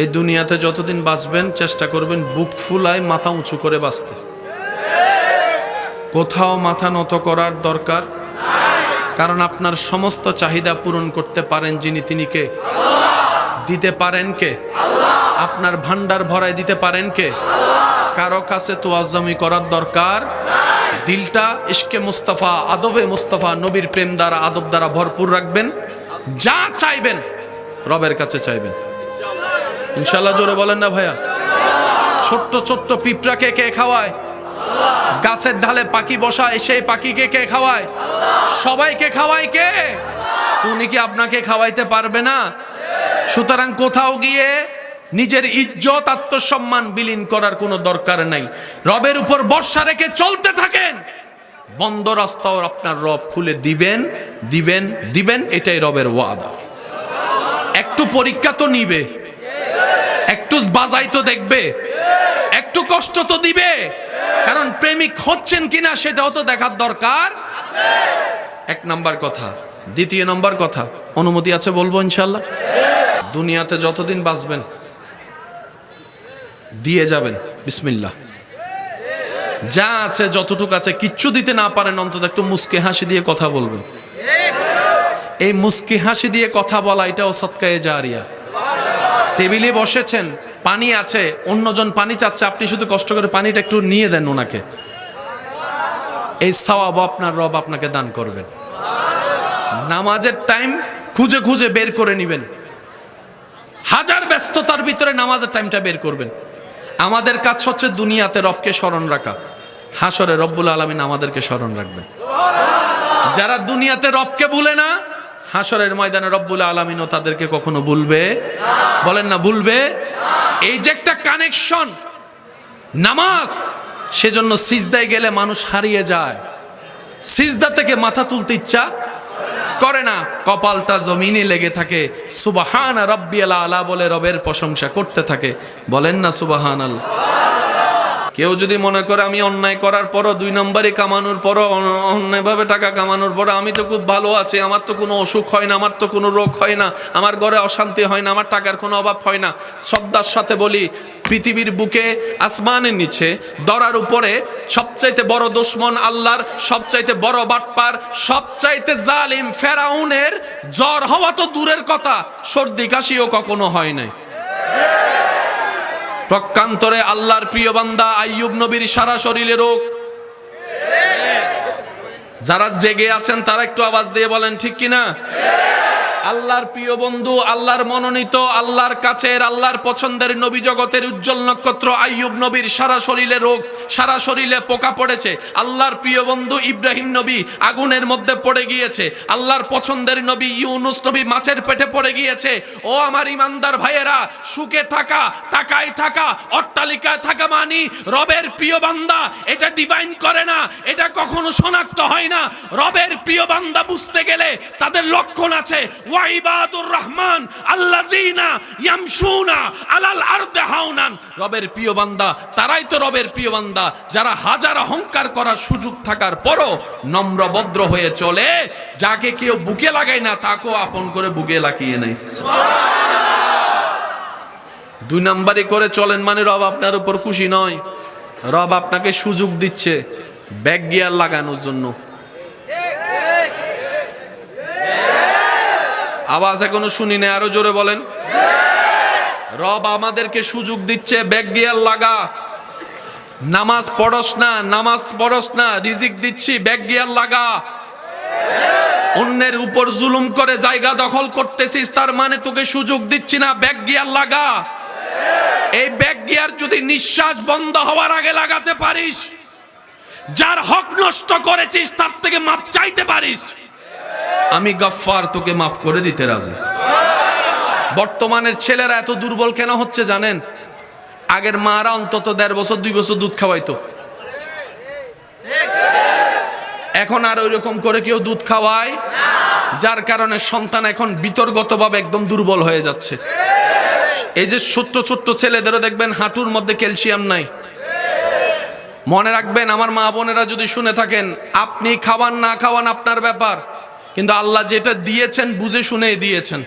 এই দুনিয়াতে যতদিন বাঁচবেন, চেষ্টা করবেন বুক ফুলায় মাথা উঁচু করে বাঁচতে। কোথাও মাথা নত করার দরকার? কারণ আপনার সমস্ত চাহিদা পূরণ করতে পারেন যিনি তিনি কে? দিতে পারেন কে? আপনার ভান্ডার ভরায় দিতে পারেন কে? কারও কাছে তোয়াজ্জামি করার দরকার? দিলটা ইশকে মুস্তাফা, আদবে মুস্তাফা, নবীর প্রেম দ্বারা, আদব দ্বারা ভরপুর রাখবেন। যা চাইবেন, রবের কাছে চাইবেন। ইনশাল্লাহ জোরে বলেন না ভাইয়া। ছোট্ট ছোট্ট পিঁপড়াকে কে খাওয়ায়? গাছের ঢালে পাখি বসায় সেই পাখিকে কে খাওয়ায়? সবাইকে খাওয়ায় কে? উনি কি আপনাকে খাওয়াইতে পারবে না? সুতরাং কোথাও গিয়ে নিজের ইজ্জত, আত্মসম্মান বিলীন করার কোনো দরকার নাই। রবের উপর বর্ষা রেখে চলতে থাকেন। বন্ধ রাস্তাও আপনার রব খুলে দিবেন দিবেন দিবেন, এটাই রবের ওয়াদা। একটু পরীক্ষা তো নিবে। একটু বাজাই তো দেখবে। একটু কষ্ট তো দিবে। কারণ প্রেমিক হচ্ছেন কিনা সেটাও তো দেখার দরকার। এক নাম্বার কথা। দ্বিতীয় নাম্বার কথা। অনুমতি আছে বলব ইনশাল্লাহ দুনিয়াতে যতদিন বাঁচবেন, দিয়ে যাবেন। বিসমিল্লাহ। যা আছে, যতটুকু আছে, কিচ্ছু দিতে না পারেন, অন্তত একটু মুস্কে হাসি দিয়ে কথা বলবেন। এই মুস্কি হাসি দিয়ে কথা বলা, এটাও সৎকায়ে জারিয়া। টেবিলে বসেছেন, পানি আছে, অন্যজন পানি চাচ্ছে, আপনি শুধু কষ্ট করে পানিটা একটু নিয়ে দেন ওনাকে। এই সওয়াব আপনার রব আপনাকে দান করবেন। নামাজের টাইম খুঁজে খুঁজে বের করে নেবেন। হাজার ব্যস্ততার ভিতরে নামাজের টাইমটা বের করবেন। আমাদের কাজ হচ্ছে দুনিয়াতে রবকে স্মরণ রাখা। হাসরে রব্বুল আলমিন আমাদেরকে স্মরণ রাখবেন। যারা দুনিয়াতে রবকে ভুলে না হাসরের ময়দানে রব্বুল আলমিনও তাদেরকে কখনো ভুলবে? বলেন না, ভুলবে? এই যে একটা কানেকশন নামাজ, সেজন্য সিজদায় গেলে মানুষ হারিয়ে যায়। সিজদা থেকে মাথা তুলতে ইচ্ছা করে না, কপালটা জমিনে লেগে থাকে। সুবাহান রব্বিয়াল আলা আলা বলে রবের প্রশংসা করতে থাকে। বলেন না সুবাহান আল কেউ যদি মনে করে আমি অন্যায় করার পরও দুই নম্বরই কামানোর পরও অন- অন্যায়ভাবে টাকা কামানোর পরও আমি তো খুব ভালো আছি, আমার তো কোনো অসুখ হয় না, আমার তো কোনো রোগ হয় না, আমার ঘরে অশান্তি হয় না, আমার টাকার কোনো অভাব হয় না। শ্রদ্ধার সাথে বলি, পৃথিবীর বুকে আসমানের নিচে, দরার উপরে সবচাইতে বড় দুশ্মন আল্লাহর, সবচাইতে বড় বাটপার, সবচাইতে জালিম ফেরাউনের জ্বর হওয়া তো দূরের কথা, সর্দি কাশিও কখনো হয় নাই। প্রকান্তরে আল্লাহর প্রিয় বান্দা আইয়ুব নবীর সারা শরীরে রোগ। যারা জেগে আছেন, তারা একটু আওয়াজ দিয়ে বলেন, ঠিক কিনা? আল্লাহর প্রিয় বন্ধু, আল্লাহর মনোনীত, আল্লাহর কাছের, আল্লাহর পছন্দের নবী জগতের উজ্জ্বল নক্ষত্র আইয়ুব নবীর সারা শরীরে রোগ, সারা শরীরে পোকা পড়েছে। আল্লাহর প্রিয় বন্ধু ইব্রাহিম নবী আগুনের মধ্যে পড়ে গিয়েছে। আল্লাহর পছন্দের নবী ইউনুস নবী মাছের পেটে পড়ে গিয়েছে। ও আমার ইমানদার ভাইয়েরা, সুখে থাকা, টাকায় থাকা, অট্টালিকায় থাকা মানি রবের প্রিয় বান্দা, এটা ডিভাইন করে না, এটা কখনো শনাক্ত হয় না। রবের প্রিয় বান্দা বুঝতে গেলে তাদের লক্ষণ আছে। ওয়াইবাদুর রহমান আল্লাযিনা ইয়ামশুনা আলাল আরদে হাওনান। রবের প্রিয় বান্দা, তারাই তো রবের প্রিয় বান্দা। যারা হাজার অহংকার করার সুযোগ থাকার পরও নম্র ভদ্র হয়ে চলে, যাকে কেউ বুকে লাগায় না, তাকেও আপন করে বুকে লাগিয়ে নেয়। দুই নাম্বারে করে চলেন মানে রব আপনার উপর খুশি নয়। রব আপনাকে সুযোগ দিচ্ছে, ব্যাগ গিয়ার লাগানোর জন্য। আওয়াজ এখনও শুনি না আরও জোরে বলেন। রব আমাদেরকে সুযোগ দিচ্ছে, ব্যাগ গিয়ার লাগা। নামাজ পড়স না, নামাজ পড়স না, রিজিক দিচ্ছি, ব্যাগ গিয়ার লাগা। অন্যের উপর জুলুম করে জায়গা দখল করতেছিস, তার মানে তোকে সুযোগ দিচ্ছি না, ব্যাগ গিয়ার লাগা। এই ব্যাগ গিয়ার যদি নিঃশ্বাস বন্ধ হওয়ার আগে লাগাতে পারিস, যার হক নষ্ট করেছিস, তার থেকে মাপ চাইতে পারিস। আমি গফফার, তোকে মাফ করে দিতে রাজি। বর্তমানের ছেলেরা এত দুর্বল কেন হচ্ছে জানেন? আগের মারা অন্তত দেড় বছর, দুই বছর দুধ খাওয়াইতো। এখন আর ওই রকম করে কেউ দুধ খাওয়ায়? যার কারণে সন্তান এখন বিতর্গতভাবে একদম দুর্বল হয়ে যাচ্ছে। এই যে ছোট্ট ছোট্ট ছেলেদেরও দেখবেন হাঁটুর মধ্যে ক্যালসিয়াম নাই। মনে রাখবেন, আমার মা বোনেরা যদি শুনে থাকেন, আপনি খাওয়ান না খাওয়ান আপনার ব্যাপার। কিন্তু আল্লাহ যেটা দিয়েছেন বুঝে শুনে দিয়েছেন।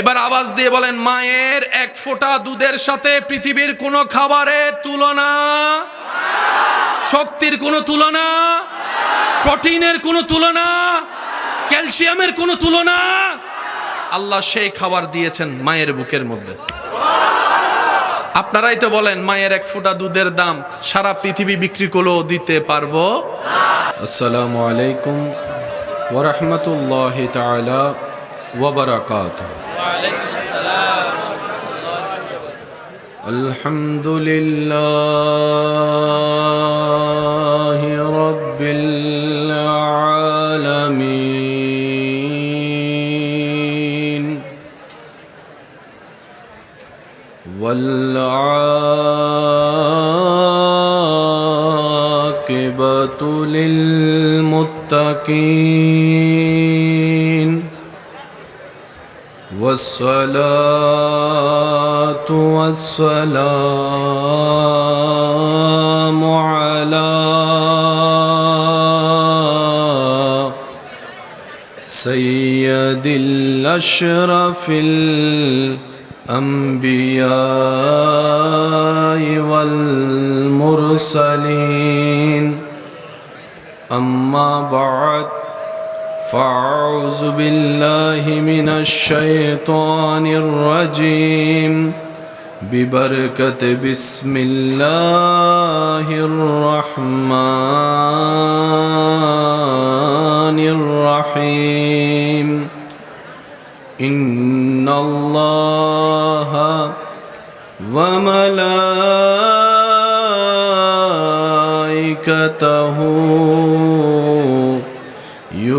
এবার আওয়াজ দিয়ে বলেন, মায়ের এক ফোঁটা দুধের সাথে পৃথিবীর কোনো খাবারের তুলনা, শক্তির কোনো তুলনা, প্রোটিনের কোনো তুলনা, ক্যালসিয়ামের কোনো তুলনা। আল্লাহ সেই খাবার দিয়েছেন মায়ের বুকের মধ্যে। আপনারাই তো বলেন, মায়ের এক ফোঁটা দুধের দাম সারা পৃথিবী বিক্রি করলেও দিতে পারব? আসসালামু আলাইকুম। ورحمة الله تعالى وبركاته. وعليكم السلام الحمد لله رب العالمين والعاقبة للمتقين والصلاة والسلام على سيد الأشرف الأنبياء والمرسلين. أما بعد فأعوذ بالله من الشيطان الرجيم ببركة بسم الله الرحمن الرحيم إن الله وملائكته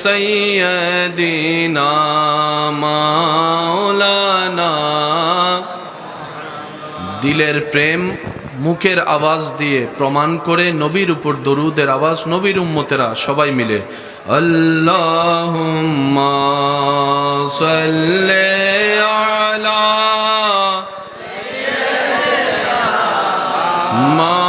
سيدنا مولانا দিলের প্রেম মুখের আওয়াজ দিয়ে প্রমাণ করে নবীর উপর দরুদের আওয়াজ নবীর উম্মতেরা সবাই মিলে আল্লাহুম্মা সাল্লি আলা মাওলানা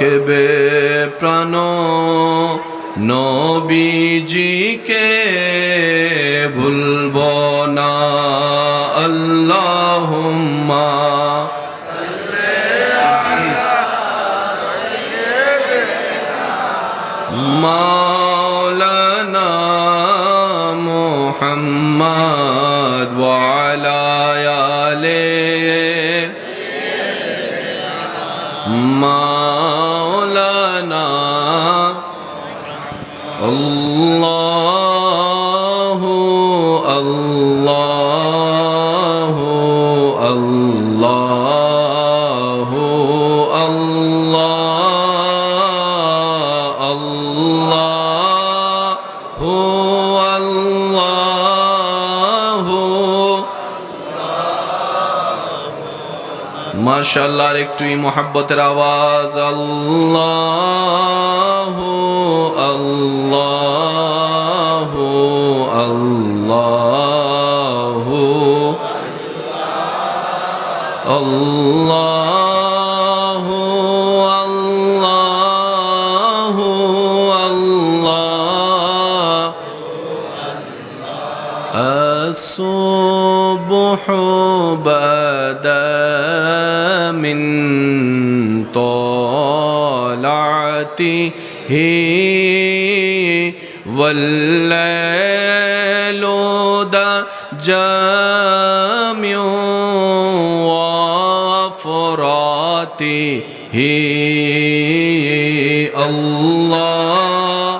থাকবে প্রাণ নবীজিকে ভুলব না। আল্লাহুম্মা মাওলানা মাশাল্লাহ একটুই মোহাব্বতের আওয়াজ। আল্লাহ আল্লাহ আল্লাহ আল্লাহ الصبح بدأ طلعته والليل دا جامع وفراته الله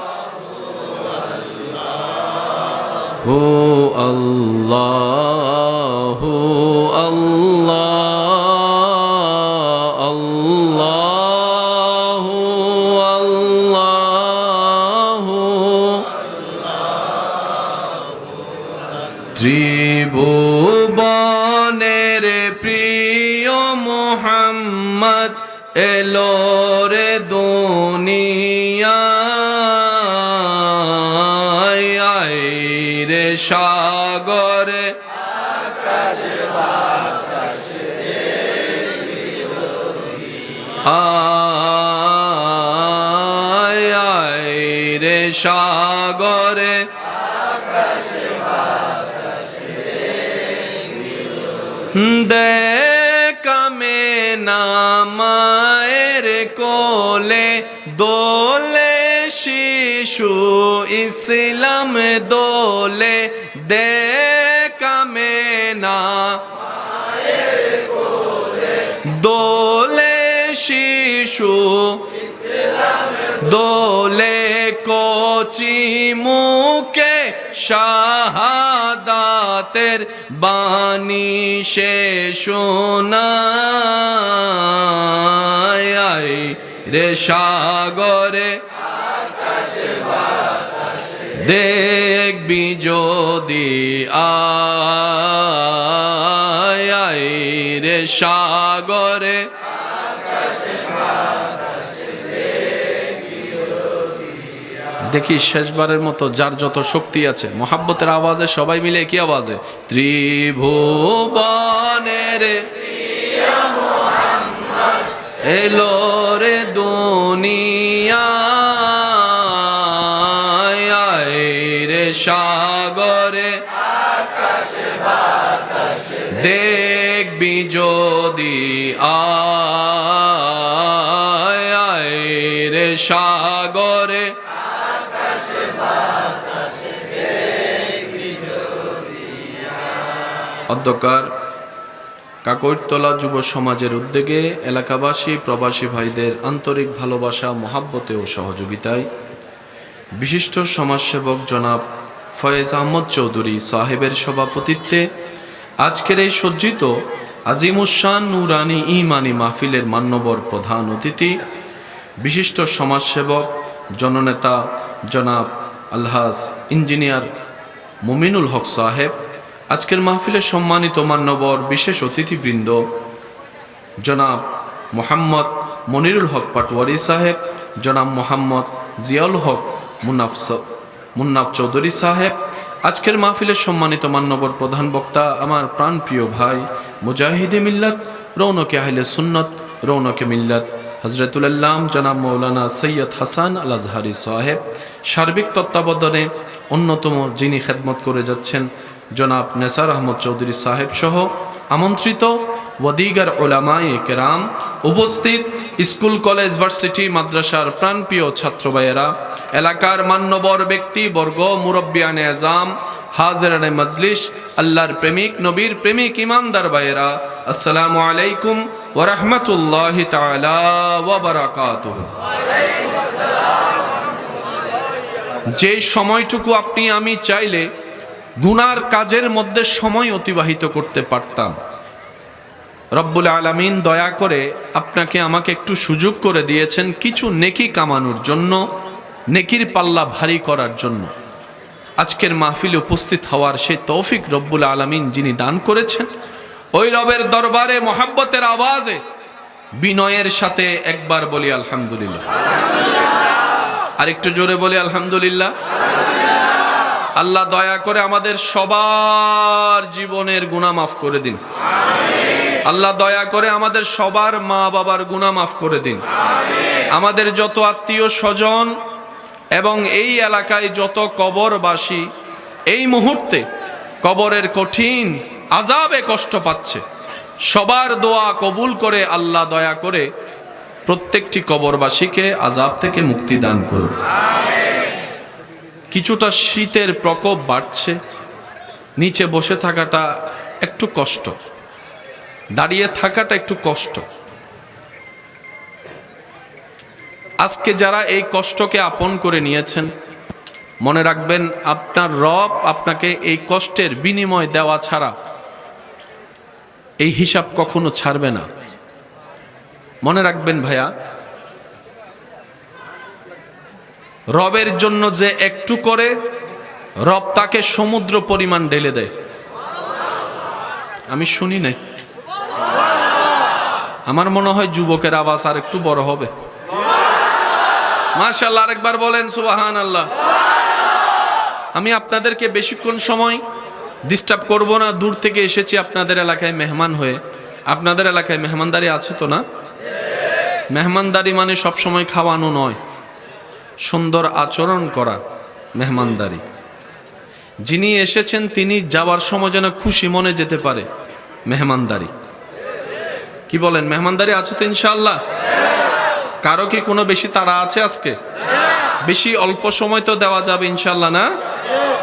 هو সাগরে দেখামে নামায়ের কোলে দোলে শিশু ইসলাম দোলে। দেখামে না দোলে শিশু দোলে কচি মুখে শাহাদাতের বাণী সে শোনায়। রে সাগরে দেখবি যদি আয়। রে সাগরে দেখি শেষবারের মতো যার যত শক্তি আছে, মোহাব্বতের আওয়াজে সবাই মিলে কি আওয়াজে? ত্রিভুবনের এলো রে দুনিয়া রে সাগরে, দেখবি যদি আয় রে সাগরে। অধ্যকার কাকরতলা যুব সমাজের উদ্যোগে এলাকাবাসী, প্রবাসী ভাইদের আন্তরিক ভালোবাসা, মহাব্বতে ও সহযোগিতায় বিশিষ্ট সমাজসেবক জনাব ফয়েজ আহমদ চৌধুরী সাহেবের সভাপতিত্বে আজকের এই সজ্জিত আজিমুসান নুরানি ইমানি মাহফিলের মান্যবর প্রধান অতিথি, বিশিষ্ট সমাজসেবক, জননেতা জনাব আলহাস ইঞ্জিনিয়ার মুমিনুল হক সাহেব আজকের মাহফিলের সম্মানিত মান্যবর বিশেষ অতিথিবৃন্দ, জনাব মোহাম্মদ মনিরুল হক পাটওয়ারি সাহেব, জনাব মোহাম্মদ জিয়াউল হক মুন্নাফ মুন্নাফ চৌধুরী সাহেব, আজকের মাহফিলের সম্মানিত মান্যবর প্রধান বক্তা আমার প্রাণপ্রিয় ভাই মুজাহিদে মিল্লাত, রৌনকে আহলে সুন্নত, রৌনকে মিল্লাত হজরতুল্লাম জনাব মৌলানা সৈয়দ হাসান আল আজহারি সাহেব, সার্বিক তত্ত্বাবধানে অন্যতম যিনি খেদমত করে যাচ্ছেন জনাব নেসার আহমদ চৌধুরী সাহেব সহ আমন্ত্রিত ওয়াদিগার ওলামায়ে কেরাম উপস্থিত স্কুল, কলেজ, ভার্সিটি, মাদ্রাসার প্রাণপ্রিয় ছাত্র ভাইয়েরা এলাকার মান্যবর ব্যক্তি, বর্গ মুরব্বিয়ানে আজাম হাজরানে মজলিস, আল্লাহর প্রেমিক, নবীর প্রেমিক, ইমানদার ভাইয়েরা আসসালামু আলাইকুম ওরহমতুল্লাহ তালা ওবরাকাতুহু যে সময়টুকু আপনি আমি চাইলে গুনার কাজের মধ্যে সময় অতিবাহিত করতে পারতাম। রব্বুল আলামিন দয়া করে আপনাকে আমাকে একটু সুযোগ করে দিয়েছেন কিছু নেকি কামানোর জন্য, নেকির পাল্লা ভারী করার জন্য। আজকের মাহফিলে উপস্থিত হওয়ার সেই তৌফিক রব্বুল আলামিন যিনি দান করেছেন, ওই রবের দরবারে মোহাব্বতের আওয়াজে বিনয়ের সাথে একবার বলি আলহামদুলিল্লাহ। আর একটু জোরে বলি আলহামদুলিল্লাহ। আল্লাহ দয়া করে আমাদের সবার জীবনের গুনাহ মাফ করে দিন। আল্লাহ দয়া করে আমাদের সবার মা বাবার গুনাহ মাফ করে দিন। আমাদের যত আত্মীয় স্বজন এবং এই এলাকায় যত কবরবাসী, এই মুহূর্তে কবরের কঠিন আজাবে কষ্ট পাচ্ছে। সবার দোয়া কবুল করে আল্লাহ দয়া করে প্রত্যেকটি কবরবাসীকে আজাব থেকে মুক্তি দান করুন। কিছুটা শীতের প্রকোপ বাড়ছে। নিচে বসে থাকাটা একটু কষ্ট। দাঁড়িয়ে থাকাটা একটু কষ্ট। আজকে যারা এই কষ্টকে আপন করে নিয়েছেন, মনে রাখবেন আপনার রব আপনাকে এই কষ্টের বিনিময় দেওয়া ছাড়া এই হিসাব কখনো ছাড়বে না। মনে রাখবেন ভাইয়া রবের জন্য যে একটু করে, রব তাকে সমুদ্র পরিমাণ ঢেলে দেয়। আমি শুনি নাই। আমার মনে হয় যুবকের আওয়াজ আর একটু বড় হবে। মার্শাল্লাহ আরেকবার বলেন সুবাহান আল্লাহ আমি আপনাদেরকে বেশিক্ষণ সময় ডিস্টার্ব করব না, দূর থেকে এসেছি আপনাদের এলাকায় মেহমান হয়ে। আপনাদের এলাকায় মেহমানদারি আছে তো না? মেহমানদারি মানে সব সময় খাওয়ানো নয়। সুন্দর আচরণ করা মেহমানদারি। যিনি এসেছেন, তিনি যাওয়ার সময় যেন খুশি মনে যেতে পারে মেহমানদারি। কি বলেন, মেহমানদারি আছে তো ইনশাল্লাহ কারও কি কোনো বেশি তাড়া আছে আজকে? বেশি অল্প সময় তো দেওয়া যাবে ইনশাল্লাহ না?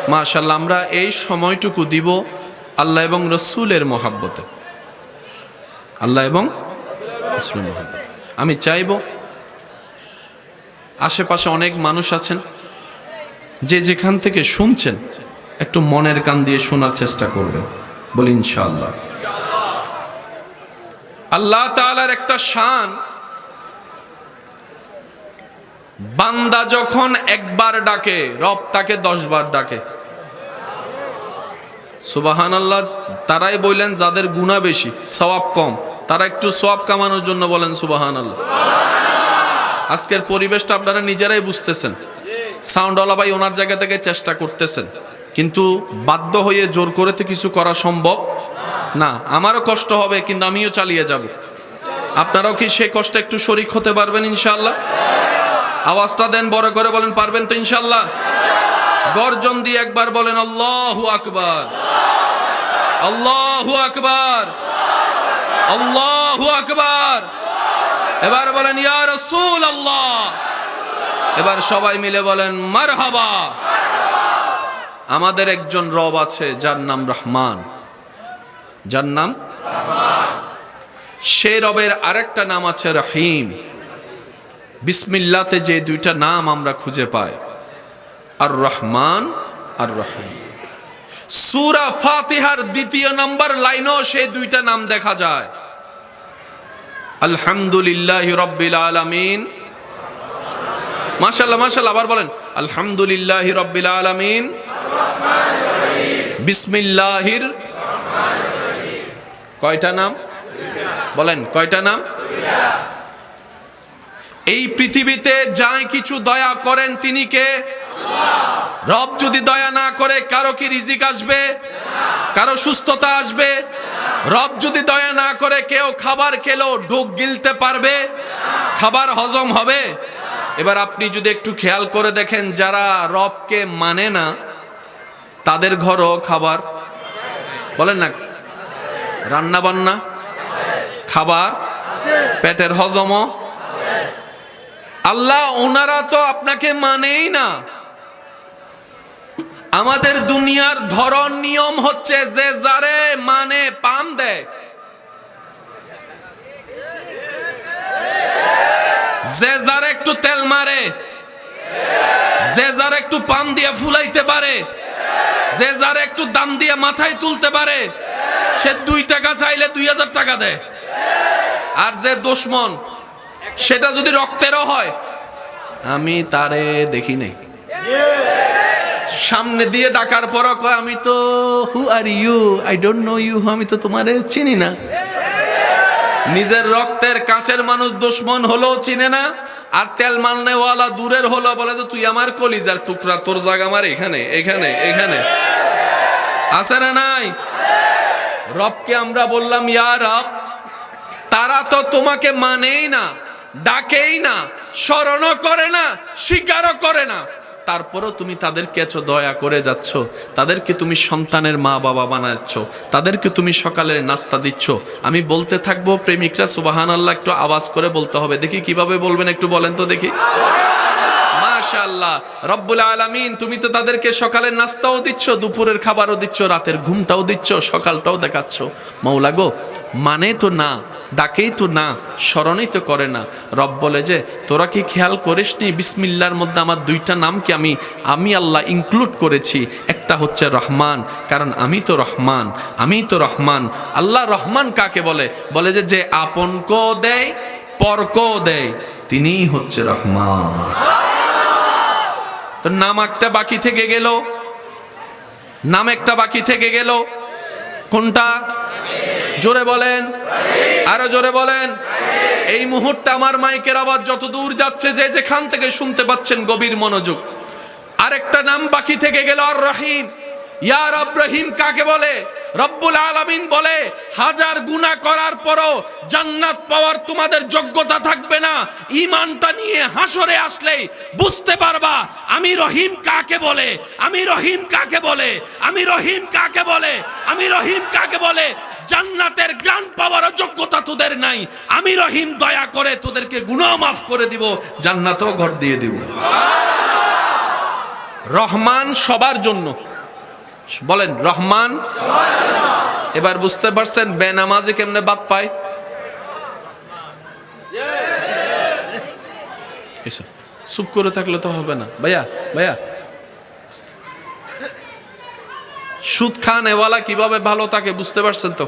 মাশাল্লাহ আমরা এই সময়টুকু দিব আল্লাহ এবং রসুলের মহাব্বতে। আল্লাহ এবং আমি চাইব আশেপাশে অনেক মানুষ আছেন যে যেখান থেকে শুনছেন, একটু মনের কান দিয়ে শোনার চেষ্টা করবেন। বলি ইনশাআল্লাহ। আল্লাহ তাআলার একটা শান, বান্দা যখন একবার ডাকে, রব তাকে দশ বার ডাকে। সুবাহান আল্লাহ তারাই বললেন যাদের গুণা বেশি, সওয়াব কম। তারা একটু সওয়াব কামানোর জন্য বলেন সুবাহান আল্লাহ আজকের পরিবেশটা আপনারা নিজেরাই বুঝতেছেন। সাউন্ডওয়ালা ভাই ওনার জায়গা থেকে চেষ্টা করতেছেন। কিন্তু বাধ্য হয়ে জোর করে তো কিছু করা সম্ভব না। আমারও কষ্ট হবে, কিন্তু আমিও চালিয়ে যাব। আপনারাও কি সেই কষ্টে একটু শরিক হতে পারবেন ইনশাল্লাহ আওয়াজটা দেন, বড় করে বলেন, পারবেন তো ইনশাল্লাহ গর্জন দিয়ে একবার বলেন, আল্লাহু আকবার। আল্লাহু আকবার। আল্লাহু আকবার। এবার বলেন, ইয়া রাসূল আল্লাহ এবার সবাই মিলে বলেন, মারহাবা। আমাদের একজন রব আছে, যার নাম রহমান। যার নাম? সে রবের আরেকটা নাম আছে রহিম। বিসমিল্লাতে যে দুইটা নাম আমরা খুঁজে পাই আর রহমান আর রহিম সুরা ফাতিহার দ্বিতীয় নম্বর লাইনও সেই দুইটা নাম দেখা যায়। আলহামদুলিল্লাহ রব্বিল আলামিন। মাশাল্লাহ মাশাল্লাহ আবার বলেন, আলহামদুলিল্লাহ রব্বিল আলামিন। বিসমিল্লাহির কয়টা নাম? বলেন, কয়টা নাম? এই পৃথিবীতে যাই কিছু দয়া করেন তিনি কে? রব যদি দয়া না করে, কারও কি রিজিক আসবে? কারও সুস্থতা আসবে? রব যদি দয়া না করে কেউ খাবার খেলো ঢুক গিলতে পারবে? খাবার হজম হবে? এবার আপনি যদি একটু খেয়াল করে দেখেন, যারা রবকে মানে না, তাদের ঘরও খাবার। বলেন না রান্না বান্না খাবার? পেটের হজমও? আল্লাহ, ওনারা তো আপনাকে মানেই না। আমাদের দুনিয়ার ধরন নিয়ম হচ্ছে যে যারে মানে পান দেয়। যে যার একটু তেল মারে, যে যার একটু পাম দিয়ে ফুলাইতে পারে, যে যার একটু দাম দিয়ে মাথায় তুলতে পারে, সে দুই টাকা চাইলে দুই হাজার টাকা দেয়। আর যে দুশ্মন, সেটা যদি রক্তেরও হয়, আমি তারে দেখি নাই। সামনে দিয়ে ডাকার পর কয়, আমি তো who are you I don't know you আমি তো তোমারে চিনি না। নিজের রক্তের কাঁচের মানুষ দুশ্মন হলেও চিনে না, আর তেল মালনেওয়ালা দূরের হলো বলে যে, তুই আমার কলিজার টুকরা, তোর জায়গা আমার এখানে এখানে এখানে। আছে না নাই? রবকে আমরা বললাম, ইয়া রব, তারা তো তোমাকে মানেই না, ডাকেই না, স্মরণও করে না, স্বীকারও করে না। তারপরেও তুমি তাদেরকে এত দয়া করে যাচ্ছ। তাদেরকে তুমি সন্তানের মা বাবা বানাচ্ছ। তাদেরকে তুমি সকালের নাস্তা দিচ্ছ। আমি বলতে থাকব, প্রেমিকরা সুবাহান আল্লাহ একটু আওয়াজ করে বলতে হবে। দেখি কীভাবে বলবেন একটু বলেন তো দেখি। মাশাআল্লাহ তুমি তো তাদেরকে সকালের নাস্তাও দিচ্ছ, দুপুরের খাবারও দিচ্ছ, রাতের ঘুমটাও দিচ্ছ, সকালটাও দেখাচ্ছ। মৌলা গো মানে তো না ডাকেই তো না, স্মরণেই তো করে না। রব বলে যে, তোরা কি খেয়াল করিসনি, বিসমিল্লার মধ্যে আমার দুইটা নামকে আমি আমি আল্লাহ ইনক্লুড করেছি। একটা হচ্ছে রহমান, কারণ আমি তো রহমান আমি তো রহমান। আল্লাহ রহমান কাকে বলে? বলে যে যে আপনকেও দেয়, পরকেও দেয়, তিনিই হচ্ছে রহমান। তো নাম একটা বাকি থেকে গেল। নাম একটা বাকি থেকে গেল। কোনটা? জোরে বলেন। আরও জোরে বলেন। এই মুহূর্তে আমার মাইকের আওয়াজ যত দূর যাচ্ছে, যে যেখান থেকে শুনতে পাচ্ছেন গভীর মনোযোগ। আরেকটা নাম বাকি থেকে গেল আর রহিম। ইয়ার রহিম কাকে বলে? রব্বুল আলামিন বলে, হাজার গুনাহ করার পরও জান্নাত পাওয়ার তোমাদের যোগ্যতা থাকবে না। ইমানটা নিয়ে হাসরে আসলেই বুঝতে পারবা, আমি রহিম কাকে বলে? আমি রহিম কাকে বলে? আমি রহিম কাকে বলে? আমি রহিম কাকে বলে? জান্নাতের জ্ঞান পাওয়ার যোগ্যতা তোদের নাই। আমি রহিম, দয়া করে তোদেরকে গুনাহ মাফ করে দিব, জান্নাতও ঘর দিয়ে দিব। রহমান সবার জন্য। বলেন, রহমান? এবার বুঝতে পারছেন বেনামাজি কেমনে বাদ পায়? চুপ করে থাকলে তো হবে না। ভাইয়া ভাইয়া। সুদ খান এওয়ালা কীভাবে ভালো তাকে বুঝতে পারছেন তো?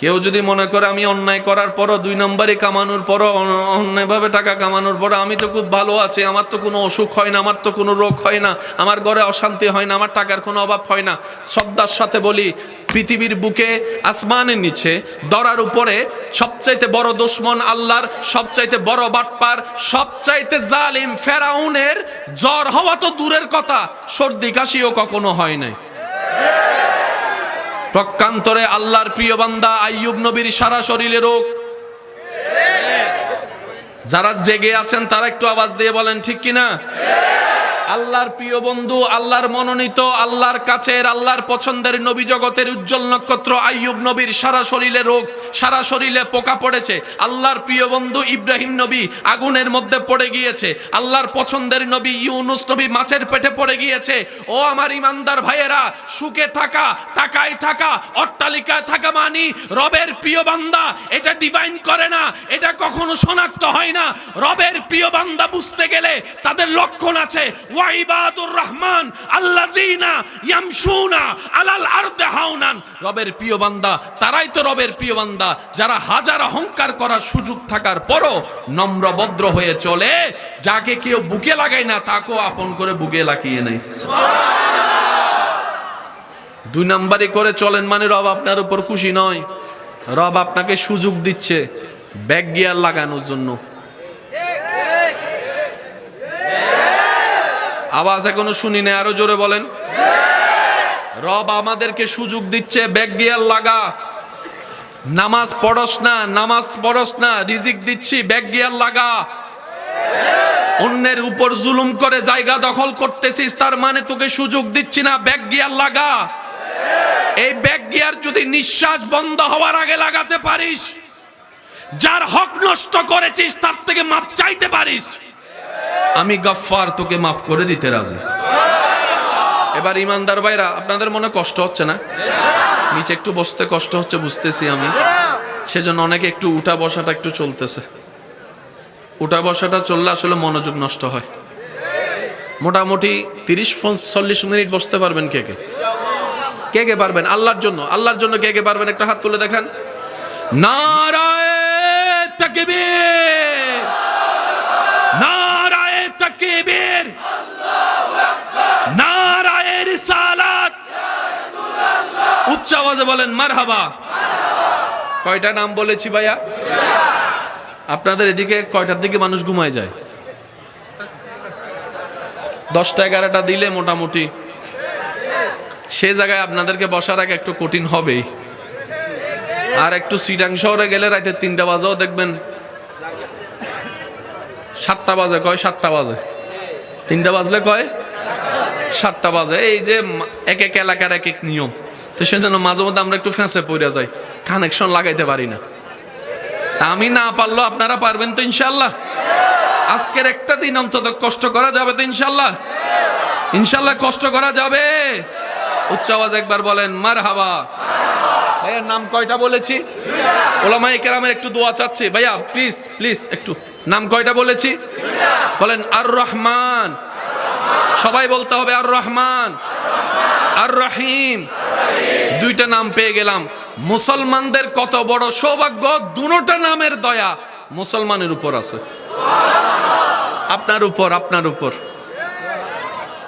কেউ যদি মনে করে আমি অন্যায় করার পরও দুই নম্বরে কামানোর পরও অন্যায়ভাবে টাকা কামানোর পরও আমি তো খুব ভালো আছি, আমার তো কোনো অসুখ হয় না, আমার তো কোনো রোগ হয় না, আমার ঘরে অশান্তি হয় না, আমার টাকার কোনো অভাব হয় না। শ্রদ্ধার সাথে বলি, পৃথিবীর বুকে আসমানের নিচে, দরার উপরে সবচাইতে বড় দুশ্মন আল্লাহর, সবচাইতে বড় বাটপার, সবচাইতে জালিম ফেরাউনের জ্বর হওয়া তো দূরের কথা, সর্দি কাশিও কখনো হয় নাই। প্রকান্তরে আল্লাহর প্রিয় বান্দা আইয়ুব নবীর সারা শরীরে রোগ। যারা জেগে আছেন, তারা একটু আওয়াজ দিয়ে বলেন, ঠিক কিনা? আল্লাহর প্রিয় বন্ধু, আল্লাহর মনোনীত, আল্লাহর কাছের, আল্লাহর পছন্দের নবী জগতের উজ্জ্বল নক্ষত্র আইয়ুব নবীর সারা শরীরে রোগ, সারা শরীরে পোকা পড়েছে। আল্লাহর প্রিয় বন্ধু ইব্রাহিম নবী আগুনের মধ্যে পড়ে গিয়েছে। আল্লাহর পছন্দের নবী ইউনুস নবী মাছের পেটে পড়ে গিয়েছে। ও আমার ইমানদার ভাইয়েরা, সুখে থাকা, টাকায় থাকা, অট্টালিকায় থাকা মানি রবের প্রিয় বান্দা, এটা ডিভাইন করে না, এটা কখনো শনাক্ত হয় না। রবের প্রিয় বান্দা বুঝতে গেলে তাদের লক্ষণ আছে। ওয়াইবাদুর রহমান আল্লাযিনা ইয়ামশুনা আলাল আরদে হাওনান। রবের প্রিয় বান্দা, তারাই তো রবের প্রিয় বান্দা। যারা হাজার অহংকার করার সুযোগ থাকার পরও নম্র ভদ্র হয়ে চলে, যাকে কেউ বুকে লাগায় না, তাকেও আপন করে বুকে লাগিয়ে নেয়। দুই নাম্বারে করে চলেন মানে রব আপনার উপর খুশি নয়। রব আপনাকে সুযোগ দিচ্ছে, ব্যাগ গিয়ার লাগানোর জন্য। আওয়াজ এখনও শুনি না আরও জোরে বলেন। রব আমাদেরকে সুযোগ দিচ্ছে, ব্যাগ গিয়ার লাগা। নামাজ পড়স না, নামাজ পড়স না, রিজিক দিচ্ছি, ব্যাগ গিয়ার লাগা। অন্যের উপর জুলুম করে জায়গা দখল করতেছিস, তার মানে তোকে সুযোগ দিচ্ছি না, ব্যাগ গিয়ার লাগা। এই ব্যাগ গিয়ার যদি নিঃশ্বাস বন্ধ হওয়ার আগে লাগাতে পারিস, যার হক নষ্ট করেছিস, তার থেকে মাপ চাইতে পারিস। আমি গফফার, তোকে মাফ করে দিতে রাজি। এবার ইমানদার ভাইরা, আপনাদের মনে কষ্ট হচ্ছে না? নিচে একটু বসতে কষ্ট হচ্ছে, বুঝতেছি আমি। সেজন্য অনেকে একটু উঠা বসাটা একটু চলতেছে। উঠা বসাটা চললে আসলে মনোযোগ নষ্ট হয়। মোটামুটি তিরিশ চল্লিশ মিনিট বসতে পারবেন কে কে? কে কে পারবেন? আল্লাহর জন্য। আল্লাহর জন্য কে কে পারবেন? একটা হাত তুলে দেখান। নারায়ে তাকবীর নারায়ে তাকবীর নারায়ে রিসালাত উচ্চ আওয়াজে বলেন মার হাবা কয়টা নাম বলেছি ভাইয়া? আপনাদের এদিকে কয়টার দিকে মানুষ ঘুমায় যায়? দশটা এগারোটা দিলে মোটামুটি। সে জায়গায় আপনাদেরকে বসার আগে একটু কঠিন হবেই। আর একটু সিটাং শহরে গেলে রাতে তিনটা বাজেও দেখবেন। সাতটা বাজে, কয় সাতটা বাজে? তিনটা বাজলে কয়? সাতটা বাজে। এই যে এক এক এলাকার এক এক নিয়ম। তো সেজন্য মাঝে মধ্যে আমরা একটু ফেঁসে পড়ে যাই। কানেকশন লাগাইতে পারি না। আমি না পারলেও আপনারা পারবেন তো ইনশাল্লাহ আজকের একটা দিন অন্তত কষ্ট করা যাবে তো ইনশাল্লাহ ইনশাল্লাহ কষ্ট করা যাবে। উচ্চ আওয়াজ একবার বলেন মার হাবা ভাইয়ার নাম কয়টা বলেছি? ওলামাই কেরামের একটু দোয়া চাচ্ছি। ভাইয়া প্লিজ প্লিজ একটু। নাম কয়টা বলেছি? বলেন আর রহমান সবাই বলতে হবে আর রহমান আর রহিম দুইটা নাম পেয়ে গেলাম। মুসলমানদের কত বড় সৌভাগ্য? দুটা নামের দয়া মুসলমানের উপর আছে। আপনার উপর আপনার উপর।